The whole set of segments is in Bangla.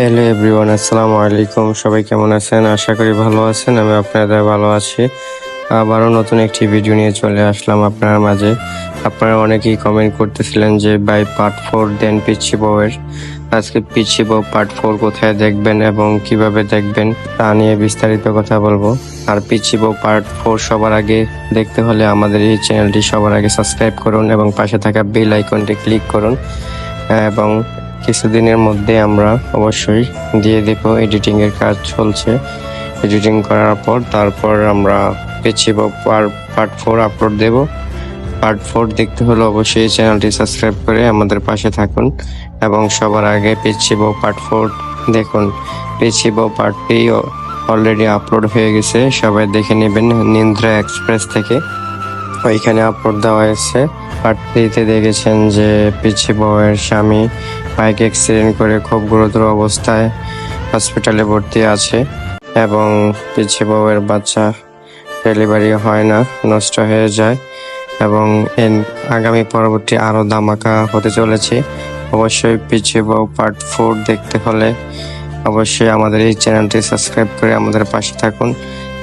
হ্যালো এভরিওয়ান আসসালামু আলাইকুম সবাই কেমন আছেন? আশা করি ভালো আছেন। আমি আপনাদের ভালো আছি। আবারও নতুন একটি ভিডিও নিয়ে চলে আসলাম আপনার মাঝে। আপনারা অনেকেই কমেন্ট করতেছিলেন যে বাই পার্ট ফোর দেন পিচ্ছি বউয়ের। আজকে পিচ্ছি বউ পার্ট ফোর কোথায় দেখবেন এবং কীভাবে দেখবেন তা নিয়ে বিস্তারিত কথা বলব। আর পিচ্ছি বউ পার্ট ফোর সবার আগে দেখতে হলে আমাদের এই চ্যানেলটি সবার আগে সাবস্ক্রাইব করুন এবং পাশে থাকা বেল আইকনটি ক্লিক করুন। এবং কিছুদিনের মধ্যে আমরা অবশ্যই দিয়ে দেব এডিটিং এর কাজ চলছে। এডিটিং করার পর তারপর আমরা পেছিব পার্ট ফোর আপলোড দেব। পার্ট ফোর দেখতে হলে অবশ্যই এই চ্যানেলটি সাবস্ক্রাইব করে আমাদের পাশে থাকুন এবং সবার আগে পেছিব পার্ট ফোর দেখুন। পেছিব পার্ট থ্রি অলরেডি আপলোড হয়ে গেছে, সবাই দেখে নেবেন নিন্দ্রা এক্সপ্রেস থেকে। ওইখানে আপলোড দেওয়া হয়েছে। পার্ট থ্রিতে দেখেছেন যে পিচ্ছি বউয়ের স্বামী বাইক অ্যাক্সিডেন্ট করে খুব গুরুতর অবস্থায় হসপিটালে ভর্তি আছে এবং পিচ্ছি বউয়ের বাচ্চা ডেলিভারি হয় না, নষ্ট হয়ে যায় এবং এর আগামী পরবর্তী আরও ধামাকা হতে চলেছে। অবশ্যই পিছিয়ে বউ পার্ট ফোর দেখতে হলে অবশ্যই আমাদের এই চ্যানেলটি সাবস্ক্রাইব করে আমাদের পাশে থাকুন।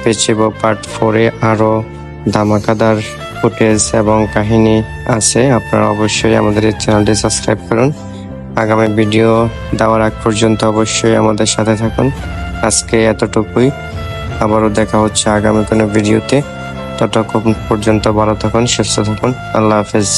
পিছিয়ে বউ পার্ট ফোরে আরও ধামাকাদার ফুটেজ এবং কাহিনী আছে, আপনারা অবশ্যই আমাদের এই চ্যানেলটি সাবস্ক্রাইব করুন। আগামী ভিডিও দেওয়ার আগ পর্যন্ত অবশ্যই আমাদের সাথে থাকুন। আজকে এতটুকুই। আবারও দেখা হচ্ছে আগামী কোনো ভিডিওতে। ততক্ষণ পর্যন্ত ভালো থাকুন, সুস্থ থাকুন। আল্লাহ হাফেজ।